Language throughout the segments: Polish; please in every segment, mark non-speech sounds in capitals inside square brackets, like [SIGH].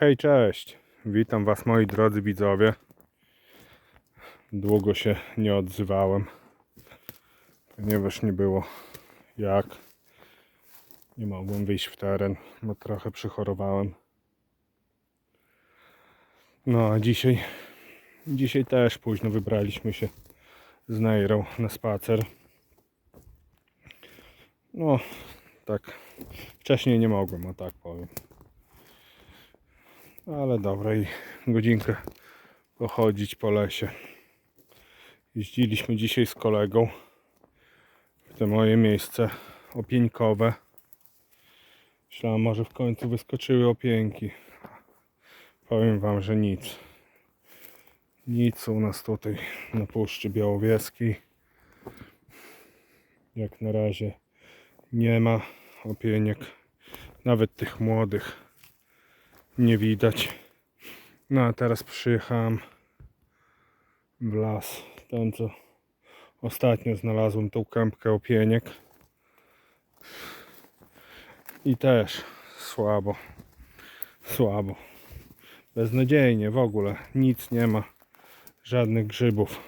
Hej, cześć! Witam Was moi drodzy widzowie. Długo się nie odzywałem, ponieważ nie było jak. Nie mogłem wyjść w teren, bo trochę przychorowałem. No a dzisiaj, dzisiaj też późno wybraliśmy się z Neirą na spacer. No, tak, wcześniej nie mogłem, o tak powiem. Ale dobra, i godzinkę pochodzić po lesie. Jeździliśmy dzisiaj z kolegą w te moje miejsce opieńkowe. Myślałem, może w końcu wyskoczyły opieńki. Powiem wam, że nic. Nic u nas tutaj na Puszczy Białowieskiej. Jak na razie nie ma opieniek. Nawet tych młodych nie widać. No a teraz przyjechałem w las. Ten co ostatnio znalazłem tą kępkę opieniek. I też słabo. Słabo. Beznadziejnie w ogóle. Nic nie ma. Żadnych grzybów.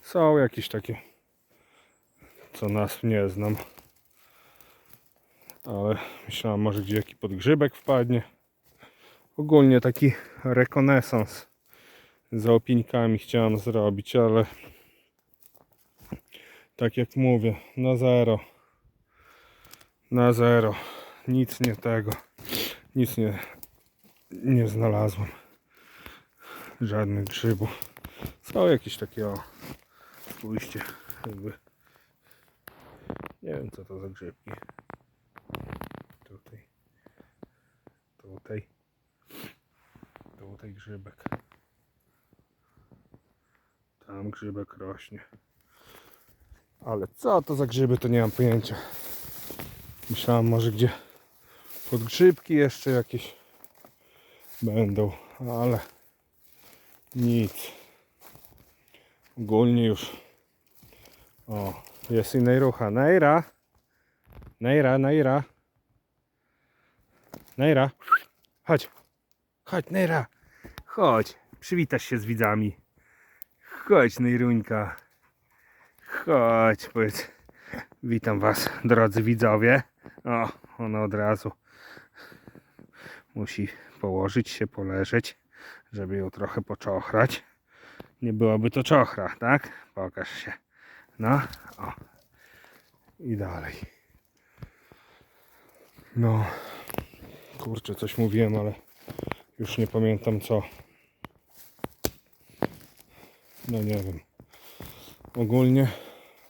Są jakieś takie, co nas nie znam. Ale myślałem, może gdzie jaki podgrzybek wpadnie. Ogólnie taki rekonesans za opieńkami chciałem zrobić, ale tak jak mówię, na zero. Na zero. Nic nie tego. Nic nie, nie znalazłem. Żadnych grzybów. Są jakieś takie o. Spójrzcie, jakby. Nie wiem co to za grzybki. Tutaj. Tutaj. Tutaj grzybek. Tam grzybek rośnie. Ale co to za grzyby, to nie mam pojęcia. Myślałem może gdzie podgrzybki jeszcze jakieś będą, ale nic. Ogólnie już. O, jest i Nejrucha. Nejra! Nejra, Nejra! Nejra! Chodź! Chodź, Nejra! Chodź, przywitasz się z widzami. Chodź, Nejruńka. Chodź, powiedz. Witam was, drodzy widzowie. O, ona od razu musi położyć się, poleżeć, żeby ją trochę poczochrać. Nie byłaby to czochra, tak? Pokaż się. No, o. I dalej. No, kurczę, coś mówiłem, ale już nie pamiętam co. No nie wiem. Ogólnie,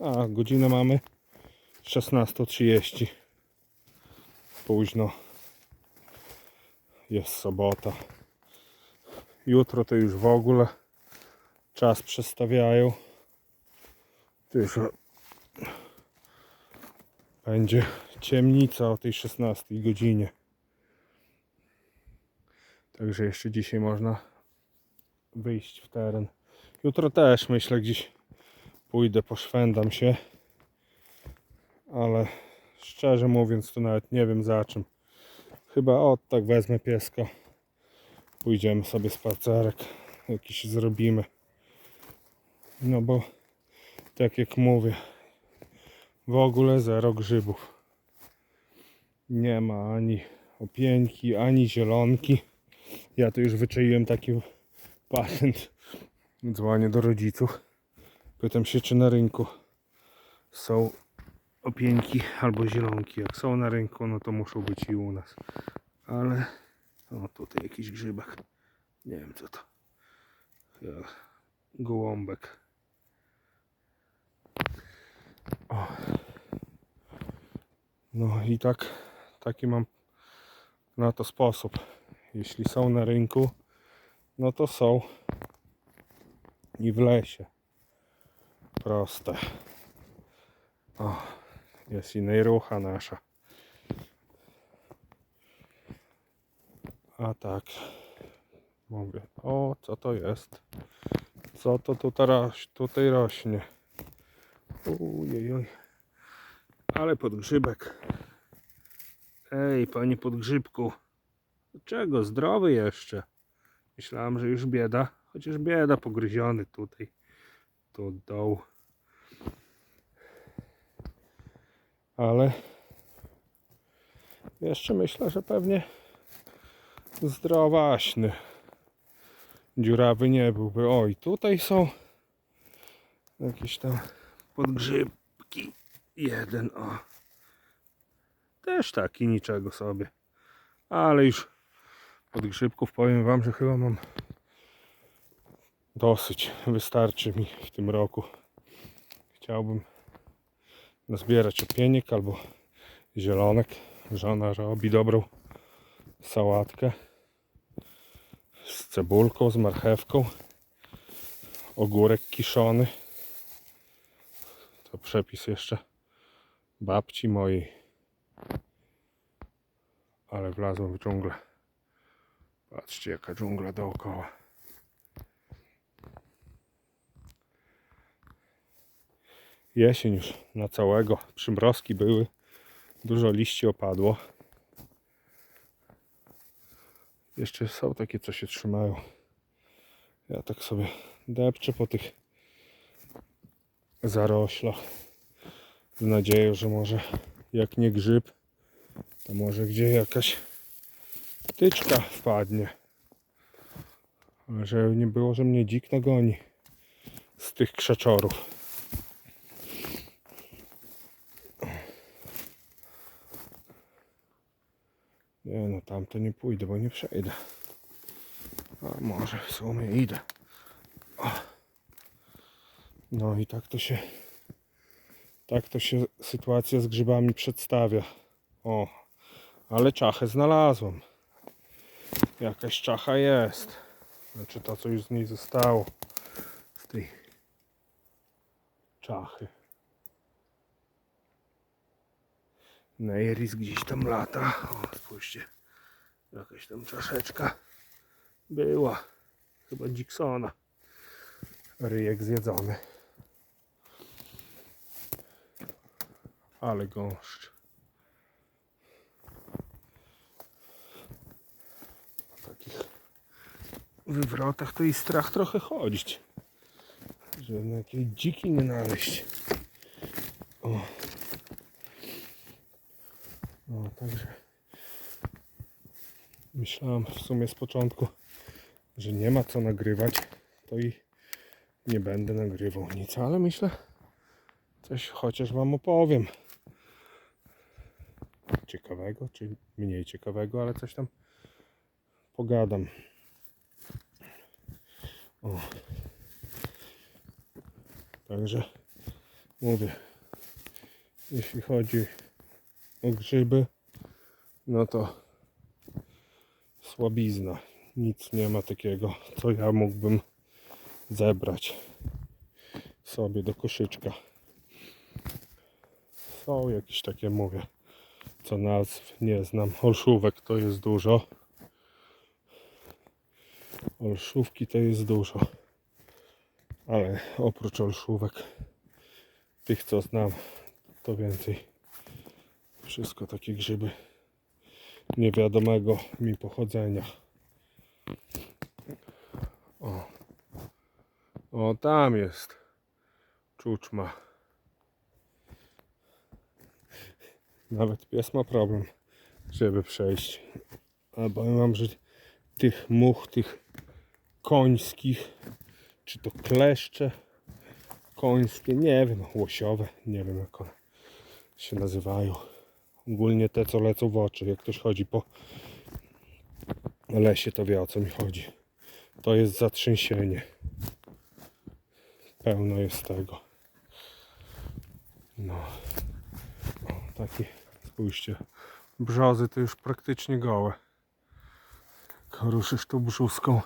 a godzinę mamy 16.30. Późno. Jest sobota. Jutro to już w ogóle czas przestawiają. To już będzie ciemnica o tej 16 godzinie. Także jeszcze dzisiaj można wyjść w teren. Jutro też myślę gdzieś pójdę, poszwędam się. Ale szczerze mówiąc to nawet nie wiem za czym. Chyba od tak wezmę pieska. Pójdziemy sobie spacerek jakiś zrobimy. No bo tak jak mówię w ogóle zero grzybów. Nie ma ani opieńki, ani zielonki. Ja to już wyczaiłem taki patent. Dzwonię do rodziców. Pytam się, czy na rynku są opieńki albo zielonki. Jak są na rynku, no to muszą być i u nas. Ale o tutaj jakiś grzybek. Nie wiem co to. Chyba Gołąbek. O. No i tak, taki mam na to sposób. Jeśli są na rynku, no to są i w lesie. Proste. O, jest i nejrucha nasza. A tak, mówię, o co to jest? Co to tu teraz, tutaj rośnie? Ujej, ale podgrzybek. Ej, panie podgrzybku, Czego? Zdrowy jeszcze. Myślałem, że już bieda. Chociaż bieda pogryziony tutaj. Tu od dołu. Ale jeszcze myślę, że pewnie zdrowaśny. Dziurawy nie byłby. Oj, tutaj są jakieś tam podgrzybki. Jeden, o. Też taki, niczego sobie. Ale już podgrzybków powiem wam, że chyba mam dosyć. Wystarczy mi w tym roku. Chciałbym nazbierać opieniek albo zielonek. Żona robi dobrą sałatkę z cebulką, z marchewką. Ogórek kiszony. To przepis jeszcze babci mojej. Ale wlazłem w dżunglę. Patrzcie jaka dżungla dookoła. Jesień już na całego. Przymrozki były. Dużo liści opadło. Jeszcze są takie, co się trzymają. Ja tak sobie depczę po tych zaroślach. Z nadzieją, że może jak nie grzyb, to może gdzie jakaś tyczka wpadnie. Ale żeby nie było, że mnie dzik nagoni z tych krzaczorów. Nie no, tam to nie pójdę, bo nie przejdę. A może w sumie idę. No i tak to się tak to się sytuacja z grzybami przedstawia. O, ale czachę znalazłem. Jakaś czacha jest. Znaczy to, co już z niej zostało. Z tej czachy. Neiris gdzieś tam lata. O, spójrzcie. Jakaś tam czaszeczka była. Chyba Dicksona. Ryjek zjedzony. Ale gąszcz. Po takich wywrotach to i strach trochę chodzić. Żeby na jakieś dziki nie naleźć. O. No, także myślałem w sumie z początku, że nie ma co nagrywać, to i nie będę nagrywał nic, ale myślę, coś chociaż wam opowiem. Ciekawego, czy mniej ciekawego, ale coś tam pogadam. O. Także mówię, jeśli chodzi grzyby, no to słabizna. Nic nie ma takiego, co ja mógłbym zebrać sobie do koszyczka. Są jakieś takie, mówię, co nazw nie znam. Olszówek to jest dużo. Olszówki to jest dużo. Ale oprócz olszówek, tych co znam, to więcej. Wszystko takie grzyby niewiadomego mi pochodzenia. O, o tam jest czuczma. Nawet pies ma problem, żeby przejść. Albo mam, że tych much, tych końskich, czy to kleszcze końskie, nie wiem, łosiowe, nie wiem jak one się nazywają. Ogólnie te, co lecą w oczy. Jak ktoś chodzi po lesie, to wie o co mi chodzi. To jest zatrzęsienie. Pełno jest tego. No. O, taki, spójrzcie. Brzozy to już praktycznie gołe. Jak ruszysz tą brzuską.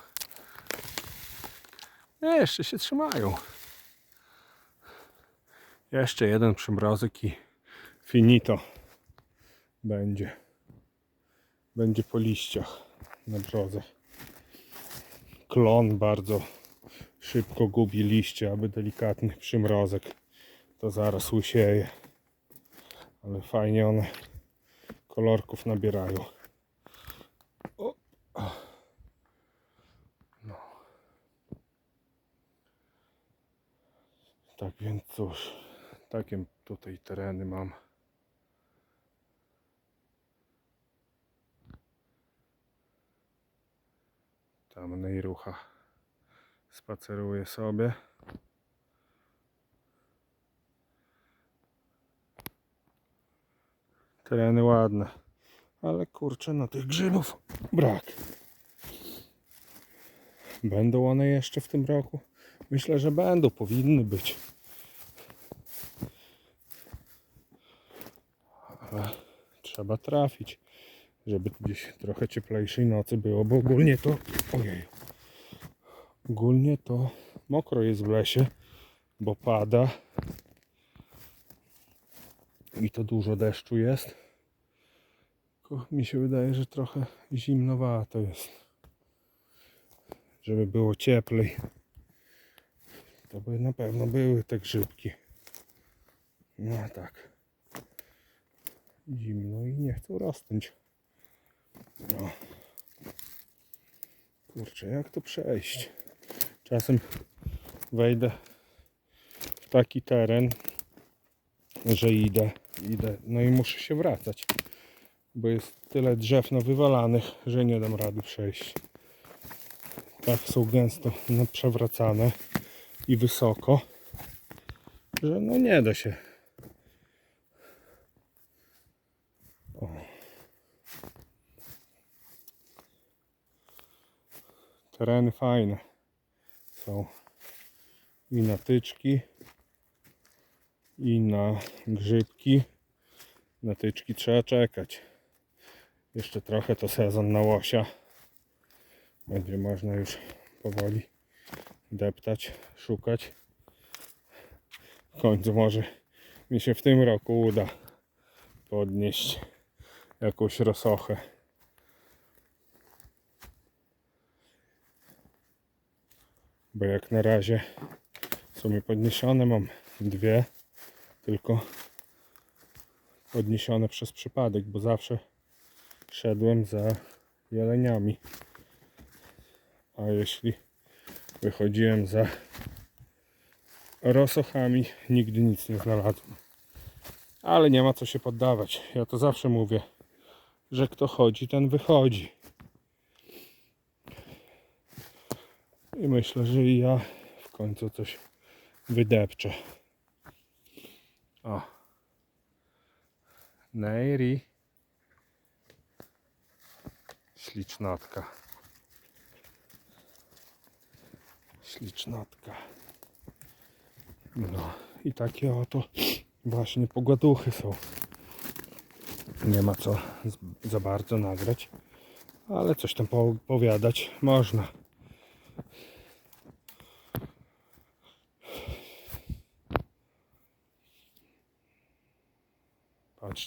Jeszcze się trzymają. Jeszcze jeden przymrozek i finito będzie. Będzie po liściach na brzozę. Klon bardzo szybko gubi liście, aby delikatny przymrozek to zaraz usieje. Ale fajnie one kolorków nabierają. No. Tak więc cóż, takie tutaj tereny mam. Tam Nejrucha spaceruje sobie. Tereny ładne, ale kurczę, no tych grzybów brak. Będą one jeszcze w tym roku? Myślę, że będą, powinny być. Ale trzeba trafić, żeby gdzieś trochę cieplejszej nocy było, bo ogólnie to. Ojej. Ogólnie to mokro jest w lesie, bo pada. I to dużo deszczu jest. Tylko mi się wydaje, że trochę zimnowato jest. Żeby było cieplej. To by na pewno były te grzybki. No tak. Zimno i nie chcą rosnąć. No. Kurczę, jak to przejść? Czasem wejdę w taki teren, że idę, idę, no i muszę się wracać, bo jest tyle drzew wywalanych, że nie dam rady przejść. Tak są gęsto przewracane i wysoko, że no nie da się. Tereny fajne są i na tyczki, i na grzybki. Na tyczki trzeba czekać. Jeszcze trochę to sezon na łosia. Będzie można już powoli deptać, szukać. W końcu może mi się w tym roku uda podnieść jakąś rosochę. Bo jak na razie są mi podniesione, mam dwie, tylko podniesione przez przypadek, bo zawsze szedłem za jeleniami. A jeśli wychodziłem za rosochami, nigdy nic nie znalazłem. Ale nie ma co się poddawać. Ja to zawsze mówię, że kto chodzi, ten wychodzi. I myślę, że i ja w końcu coś wydepczę. O. Neiri. Ślicznotka. Ślicznotka. No i takie oto właśnie pogaduchy są. Nie ma co za bardzo nagrać, ale coś tam powiadać można.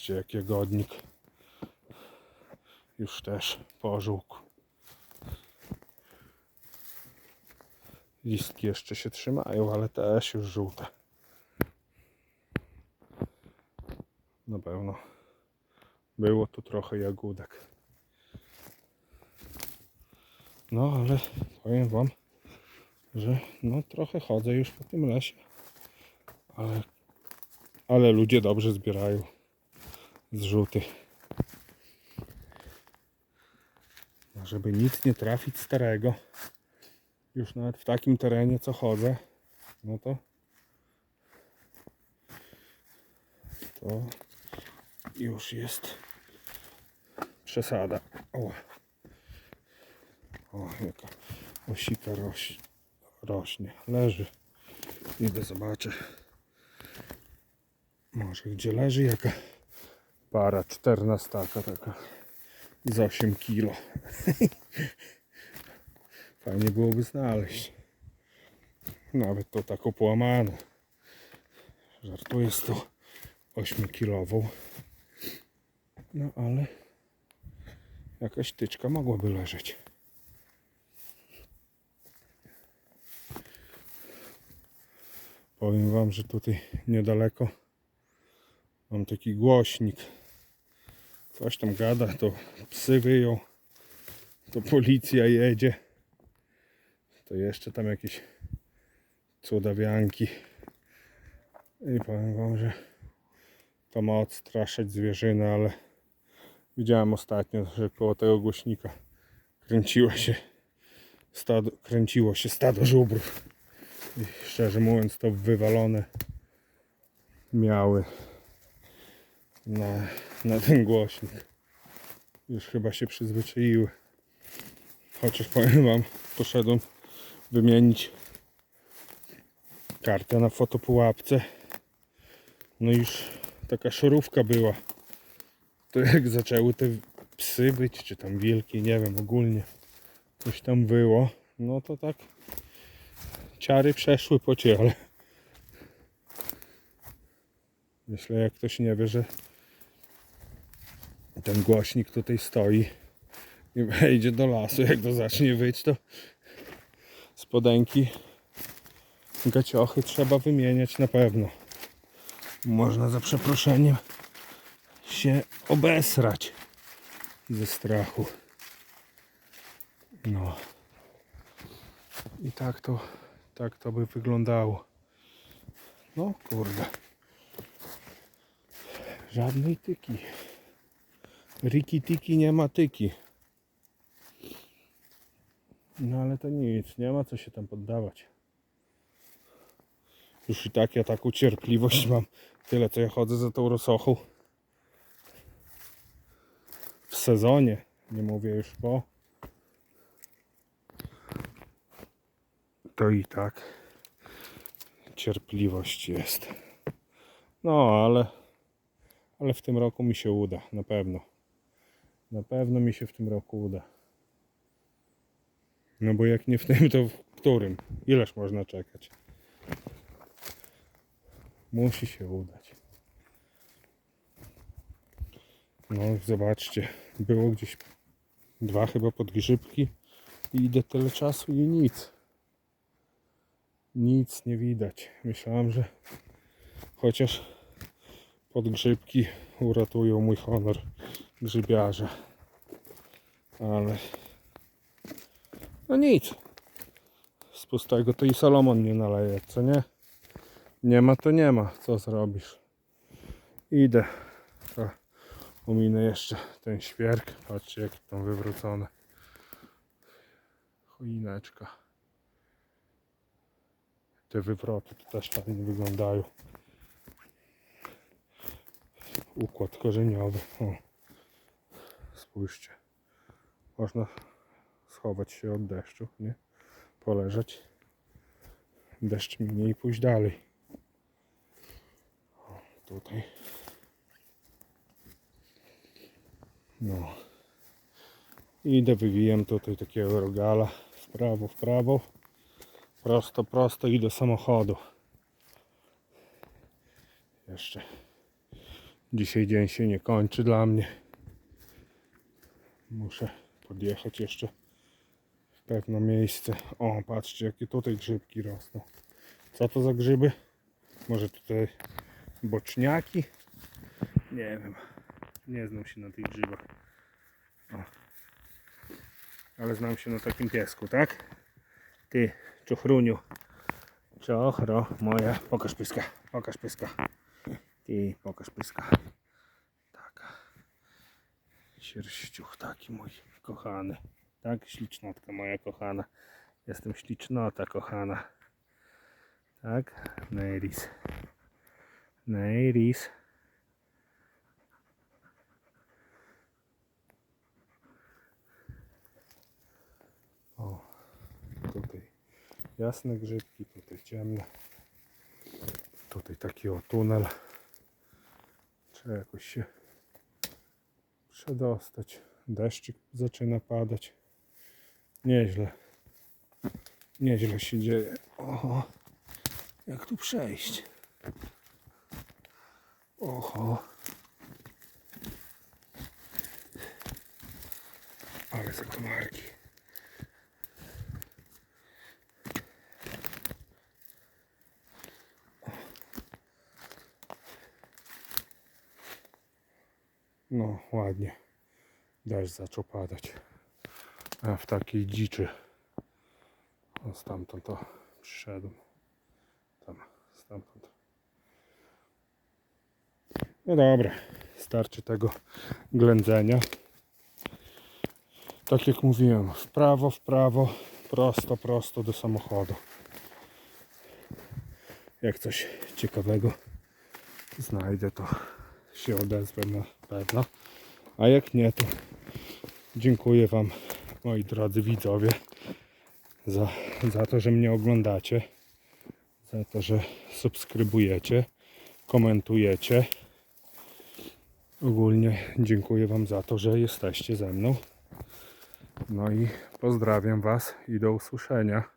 Patrzcie jak jagodnik już też pożółkł. Listki jeszcze się trzymają, ale też już żółte. Na pewno było tu trochę jagódek. No ale powiem wam, że no trochę chodzę już po tym lesie. Ale, ale ludzie dobrze zbierają zrzuty. A Żeby nic nie trafić starego, już nawet w takim terenie co chodzę, no to to już jest przesada. O, o jaka osika roś, rośnie, leży. Idę zobaczę. Może gdzie leży jaka para 14 taka z 8 kilo. [LAUGHS] Fajnie byłoby znaleźć. Nawet to taką połamaną. Żartuję z tą 8 kilową. No ale jakaś tyczka mogłaby leżeć. Powiem wam, że tutaj niedaleko mam taki głośnik. Coś tam gada, to psy wyją, to policja jedzie. To jeszcze tam jakieś cudawianki I powiem wam, że to ma odstraszać zwierzynę, ale widziałem ostatnio, że koło tego głośnika kręciło się stado, kręciło się stado żubrów. I szczerze mówiąc to wywalone miały na, na ten głośnik. Już chyba się przyzwyczaiły. Chociaż powiem wam, poszedłem wymienić kartę na fotopułapce. No już taka szorówka była. To jak zaczęły te psy być, czy tam wilki, nie wiem, ogólnie coś tam było, no to tak ciary przeszły po ciele. Myślę, jak ktoś nie wie, że ten głośnik tutaj stoi i wejdzie do lasu, jak to zacznie wyć, to spodenki gaciochy trzeba wymieniać na pewno. Można za przeproszeniem się obesrać ze strachu. No. I tak to, tak to by wyglądało. No kurde. Żadnej tyki. Riki tiki nie ma tyki. No ale to nic, nie ma co się tam poddawać. Już i tak ja taką cierpliwość mam. Tyle co ja chodzę za tą rosochą. W sezonie, nie mówię już po. To i tak cierpliwość jest. No ale ale w tym roku mi się uda, na pewno. Na pewno mi się w tym roku uda. No bo jak nie w tym, to w którym? Ileż można czekać? Musi się udać. No zobaczcie, było gdzieś dwa chyba podgrzybki i idę tyle czasu i nic. Nic nie widać. Myślałem, że chociaż podgrzybki uratują mój honor grzybiarza. Ale no nic. Z pustego to i Salomon nie naleje, co nie? Nie ma to nie ma, co zrobisz. Idę. To ominę jeszcze ten świerk. Patrzcie jak tam wywrócone. Choineczka. Te wywroty to też fajnie wyglądają. Układ korzeniowy. O. Spójrzcie. Można schować się od deszczu, nie? Poleżeć. Deszcz minie i pójść dalej. O, tutaj. No. Idę, wywijam tutaj takiego rogala w prawo, w prawo. Prosto, prosto i do samochodu. Jeszcze dzisiaj dzień się nie kończy dla mnie. Muszę podjechać jeszcze w pewne miejsce. O, patrzcie, jakie tutaj grzybki rosną. Co to za grzyby? Może tutaj boczniaki? Nie wiem. Nie znam się na tych grzybach. O. Ale znam się na takim piesku, tak? Ty, czochruniu. Czochro, moja. Pokaż pyska, pokaż pyska. Ty, pokaż pyska. Sierściuch taki mój kochany. Tak, ślicznotka moja kochana. Jestem ślicznota kochana. Tak, Neiris. Neiris. O, tutaj jasne grzybki, tutaj ciemne. Tutaj taki o tunel. Trzeba jakoś się przedostać. Deszczyk zaczyna padać. Nieźle. Nieźle się dzieje. Oho. Jak tu przejść? Oho. Ale za No, ładnie. Deszcz zaczął padać. A w takiej dziczy. O, stamtąd to przyszedłem. Tam, stamtąd. No dobra, starczy tego ględzenia. Tak jak mówiłem, w prawo, w prawo, prosto, prosto do samochodu. Jak coś ciekawego znajdę, to się odezwę na pewno. A jak nie, to dziękuję Wam, moi drodzy widzowie, za, za to, że mnie oglądacie, za to, że subskrybujecie, komentujecie. Ogólnie dziękuję Wam za to, że jesteście ze mną. No i pozdrawiam Was i do usłyszenia.